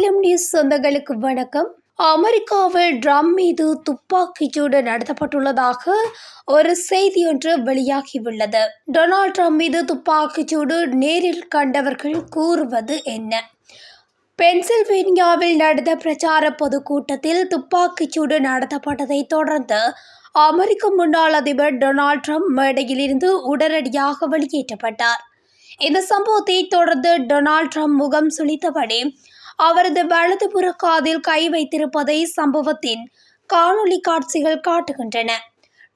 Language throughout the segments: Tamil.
அகிலம் நியூஸ் சொந்தங்களுக்கு வணக்கம். அமெரிக்காவில் ட்ரம் மீது துப்பாக்கிச்சூடு நடத்தப்பட்டுள்ளதாக ஒரு செய்தி ஒன்று வெளியாகியுள்ளது. டொனால்ட் ட்ரம்ப் மீது துப்பாக்கிச்சூடு நேரில் கண்டவர்கள் கூறுவது என்ன? பென்சில்வேனியாவில் நடந்த பிரச்சார பொதுக்கூட்டத்தில் துப்பாக்கிச்சூடு நடத்தப்பட்டதைத் தொடர்ந்து அமெரிக்க முன்னாள் அதிபர் டொனால்ட் ட்ரம்ப் மேடையிலிருந்து உடனடியாக வெளியேற்றப்பட்டார். இந்த சம்பவத்தை தொடர்ந்து டொனால்ட் ட்ரம்ப் முகம் சுழித்தபடி அவரது வலதுபுற காதில் கை வைத்திருப்பதை சம்பவத்தின் காணொளி காட்சிகள் காட்டுகின்றன.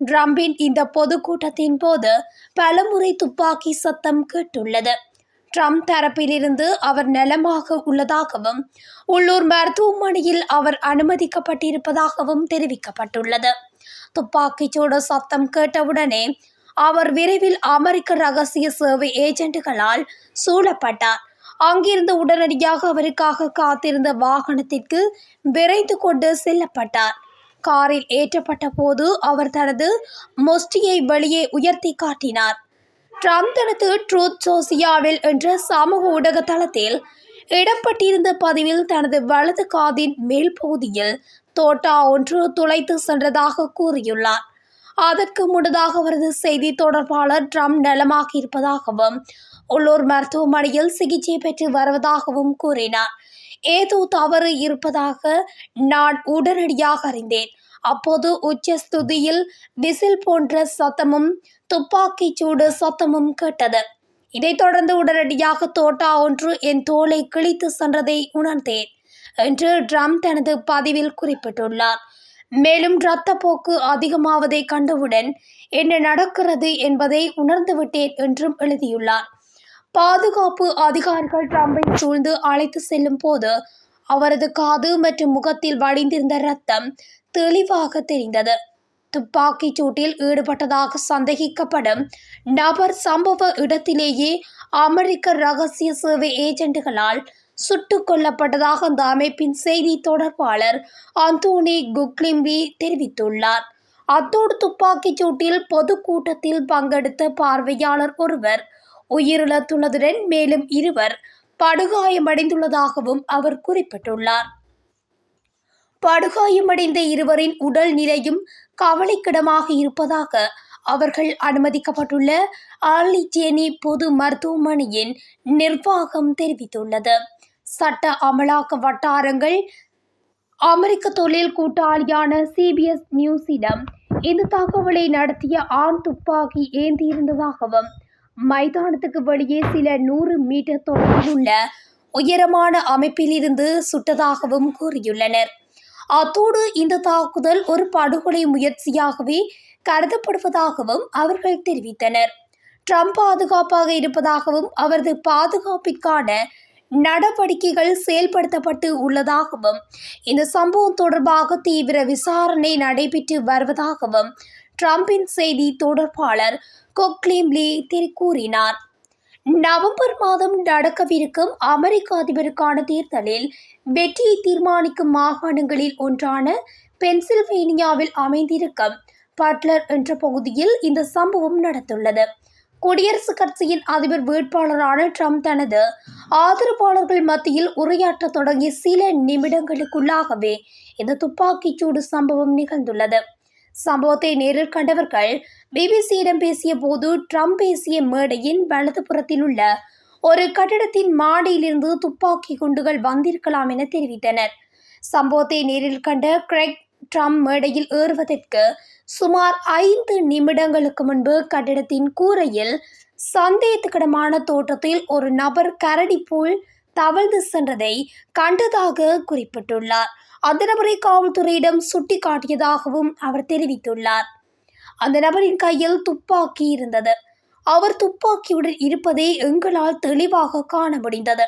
ட்ரம்பின் இந்த பொதுக்கூட்டத்தின் போது பலமுறை துப்பாக்கி சத்தம் கேட்டுள்ளது. ட்ரம்ப் தரப்பிலிருந்து அவர் நலமாக உள்ளதாகவும் உள்ளூர் மருத்துவமனையில் அவர் அனுமதிக்கப்பட்டிருப்பதாகவும் தெரிவிக்கப்பட்டுள்ளது. துப்பாக்கிச்சூடு சத்தம் கேட்டவுடனே அவர் விரைவில் அமெரிக்க ரகசிய சேவை ஏஜென்ட்டுகளால் சூழப்பட்டார். அங்கிருந்து உடனடியாக அவருக்காக காத்திருந்த வாகனத்திற்கு விரைந்து கொண்டு செல்லப்பட்டார். காரில் ஏற்றப்பட்ட போது அவர் தனது மொஸ்டியை வெளியே உயர்த்தி காட்டினார். ட்ரம்ப் தனது ட்ரூத் சோசியாவில் என்ற சமூக ஊடக தளத்தில் இடம்பெற்றிருந்த பதிவில் தனது வலது காதின் மேல் பகுதியில் தோட்டா ஒன்று துளைத்து சென்றதாக கூறியுள்ளார். அதற்கு முன்னதாக அவரது செய்தி தொடர்பாளர் ட்ரம்ப் நலமாக இருப்பதாகவும் உள்ளூர் மருத்துவமனையில் சிகிச்சை பெற்று வருவதாகவும் கூறினார். ஏதோ தவறு இருப்பதாக நான் உடனடியாக அறிந்தேன். அப்போது உச்ச ஸ்துதியில் விசில் போன்ற சத்தமும் துப்பாக்கி சூடு சத்தமும் கேட்டது. இதைத் தொடர்ந்து உடனடியாக தோட்டா ஒன்று என் தோலை கிழித்து சென்றதை உணர்ந்தேன் என்று ட்ரம்ப் தனது பதிவில் குறிப்பிட்டுள்ளார். மேலும் இரத்தப்போக்கு அதிகமாவதை கண்டவுடன் என்ன நடக்கிறது என்பதை உணர்ந்துவிட்டேன் என்றும் எழுதியுள்ளார். பாதுகாப்பு அதிகாரிகள் ட்ரம்பை சூழ்ந்து அழைத்து செல்லும் போது அவரது காது மற்றும் முகத்தில் வடிந்திருந்த ரத்தம் தெளிவாக தெரிந்தது. துப்பாக்கிச் சூட்டில் ஈடுபட்டதாக சந்தேகிக்கப்படும் நபர் சம்பவ இடத்திலேயே அமெரிக்க ரகசிய சேவை ஏஜென்ட்டுகளால் சுட்டு கொல்லப்பட்டதாக அந்த அமைப்பின் செய்தி தொடர்பாளர் அந்தோனி குக்லிம்பி தெரிவித்துள்ளார். அத்தோடு துப்பாக்கிச் சூட்டில் பொதுக்கூட்டத்தில் பங்கெடுத்த பார்வையாளர் ஒருவர் உயிரிழந்துள்ளதுடன் மேலும் இருவர் படுகாயமடைந்துள்ளதாகவும் அவர் குறிப்பிட்டுள்ளார். படுகாயமடைந்த இருவரின் உடல் நிலையும் கவலைக்கிடமாக இருப்பதாக அவர்கள் அனுமதிக்கப்பட்டுள்ள ஆர்லிச்சேனி பொது மருத்துவமனையின் நிர்வாகம் தெரிவித்துள்ளது. சட்ட அமலாக்க வட்டாரங்கள் அமெரிக்க தொழில் கூட்டாளியான சிபிஎஸ் நியூஸிடம் இந்த தகவலை நடத்திய ஆண் துப்பாக்கி ஏந்தியிருந்ததாகவும் மைதானத்துக்கு வெளியே சில நூறு மீட்டர் தொலைவில் உள்ள உயரமான அமைப்பிலிருந்து சுட்டதாகவும் கூறியுள்ளனர். அத்தோடு இந்த தாக்குதல் ஒரு படுகொலை முயற்சியாகவே கருதப்படுவதாகவும் அவர்கள் தெரிவித்தனர். ட்ரம்ப் பாதுகாப்பாக இருப்பதாகவும் அவரது பாதுகாப்பிற்கான நடவடிக்கைகள் செயல்படுத்தப்பட்டு உள்ளதாகவும் இந்த சம்பவம் தொடர்பாக தீவிர விசாரணை நடைபெற்று வருவதாகவும் ட்ரம்பின் செய்தி தொடர்பாளர் கொக்லிம்லி கூறினார். நவம்பர் மாதம் நடக்கவிருக்கும் அமெரிக்க அதிபருக்கான தேர்தலில் வெற்றியை தீர்மானிக்கும் மாகாணங்களில் ஒன்றான பென்சில்வேனியாவில் அமைந்திருக்கும் பட்லர் என்ற பகுதியில் இந்த சம்பவம் நடந்துள்ளது. குடியரசுக் கட்சியின் அதிபர் வேட்பாளரான ட்ரம்ப் தனது ஆதரவாளர்கள் மத்தியில் உரையாற்ற தொடங்கிய சில நிமிடங்களுக்குள்ளாகவே இந்த துப்பாக்கிச்சூடு சம்பவம் நிகழ்ந்துள்ளது. சம்பவத்தை நேரில் கண்டவர்கள் பிபிசியிடம் பேசிய போது ட்ரம்ப் பேசிய மேடையின் வலதுபுறத்தில் உள்ள ஒரு கட்டிடத்தின் மாடியிலிருந்து துப்பாக்கி குண்டுகள் வந்திருக்கலாம் என தெரிவித்தனர். சம்பவத்தை நேரில் கண்ட கிரெக் ட்ரம்ப் மேடையில் ஏறுவதற்கு சுமார் ஐந்து நிமிடங்களுக்கு முன்பு கட்டிடத்தின் கூரையில் சந்தேகத்துக்கிடமான தோட்டத்தில் ஒரு நபர் கரடி போல் தவழ்ந்து சென்றதை கண்டதாக குறிப்பிட்டுள்ளார். அந்த நபரை காவல்துறையிடம் சுட்டிக்காட்டியதாகவும் அவர் தெரிவித்துள்ளார். அந்த நபரின் கையில் துப்பாக்கி இருந்தது. அவர் துப்பாக்கியுடன் இருப்பதை எங்களால் தெளிவாக காண முடிந்தது.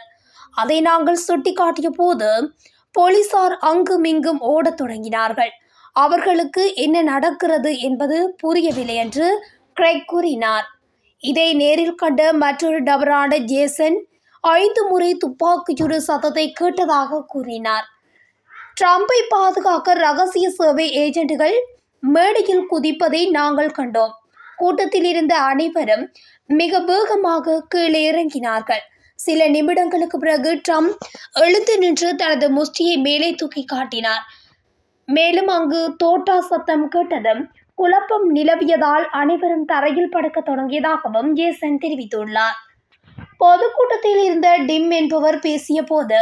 அதை நாங்கள் சுட்டிக்காட்டிய போது போலீசார் அங்குமிங்கும் ஓடத் தொடங்கினார்கள். அவர்களுக்கு என்ன நடக்கிறது என்பது புரியவில்லை என்று கிரெக் கூறினார். இதை நேரில் கண்ட மற்றொரு நபரான ஜேசன் ஐந்து முறை துப்பாக்கிச்சூடு சத்தத்தை கேட்டதாக கூறினார். ட்ரம்பை பாதுகாக்க ரகசிய சேவை ஏஜென்ட்டுகள் மேடையில் குதிப்பதை நாங்கள் கண்டோம். கூட்டத்தில் இருந்த அனைவரும் மிக வேகமாக கீழே இறங்கினார்கள். சில நிமிடங்களுக்கு பிறகு ட்ரம்ப் எழுந்து நின்று தனது முஷ்டியை மேலே தூக்கி காட்டினார். மேலும் அங்கு தோட்டா சத்தம் கேட்டதும் குழப்பம் நிலவியதால் அனைவரும் தரையில் படுக்க தொடங்கியதாகவும் ஜேசன் தெரிவித்துள்ளார். பொதுக்கூட்டத்தில் இருந்த டிம் என்பவர் பேசிய போது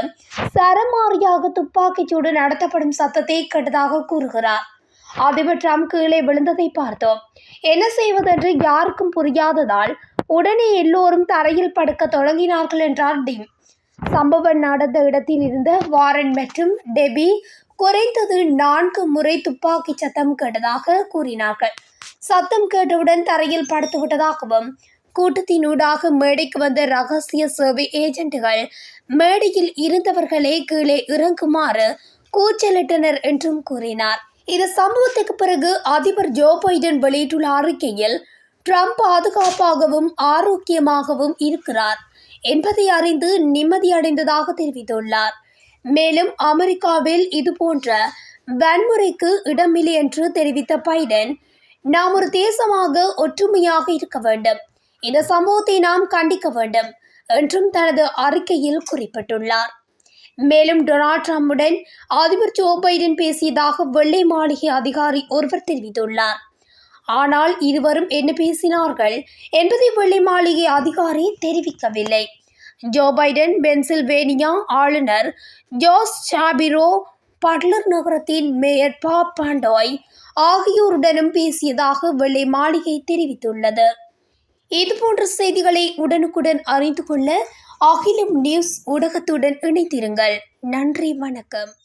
சரமாரியாக துப்பாக்கிச்சூடு நடத்தப்படும் சத்தத்தை கேட்டதாக கூறுகிறார். அதிபர் ட்ரம்ப் கீழே விழுந்ததை பார்த்தோம். என்ன செய்வதென்று யாருக்கும் புரியாததால் உடனே எல்லோரும் தரையில் படுக்க தொடங்கினார்கள் என்றார் டிம். சம்பவம் நடந்த இடத்தில் இருந்த வாரன் மற்றும் டெபி குறைந்தது நான்கு முறை துப்பாக்கி சத்தம் கேட்டதாக கூறினார்கள். சத்தம் கேட்டவுடன் தரையில் படுத்து விட்டதாகவும் கூட்டத்தினூடாக மேடைக்கு வந்த ரகசிய சேவை ஏஜென்ட்டுகள் மேடையில் இருந்தவர்களே கீழே இறங்குமாறு கூச்சலிட்டனர் என்றும் கூறினார். இந்த சம்பவத்துக்கு பிறகு அதிபர் ஜோ பைடன் வெளியிட்டுள்ள அறிக்கையில் ட்ரம்ப் பாதுகாப்பாகவும் ஆரோக்கியமாகவும் இருக்கிறார் என்பதை அறிந்து நிம்மதியடைந்ததாக தெரிவித்துள்ளார். மேலும் அமெரிக்காவில் இதுபோன்ற வன்முறைக்கு இடமில்லை என்று தெரிவித்த பைடன் நாம் ஒரு தேசமாக ஒற்றுமையாக இருக்க வேண்டும். இந்த சம்பவத்தை நாம் கண்டிக்க வேண்டும் என்றும் தனது அறிக்கையில் குறிப்பிட்டுள்ளார். மேலும் டொனால்ட் ட்ரம்புடன் அதிபர் ஜோ பைடன் பேசியதாக வெள்ளை மாளிகை அதிகாரி ஒருவர் தெரிவித்துள்ளார். ஆனால் இருவரும் என்ன பேசினார்கள் என்பதை வெள்ளை மாளிகை அதிகாரி தெரிவிக்கவில்லை. ஜோ பைடன் பென்சில்வேனியா ஆளுநர் ஜோஸ் சாபிரோ பட்லர் நகரத்தின் மேயர் பாப் பாண்டோய் ஆகியோருடனும் பேசியதாக வெள்ளை மாளிகை தெரிவித்துள்ளது. இதுபோன்ற செய்திகளை உடனுக்குடன் அறிந்து கொள்ள அகிலம் நியூஸ் ஊடகத்துடன் இணைத்திருங்கள் நன்றி வணக்கம்.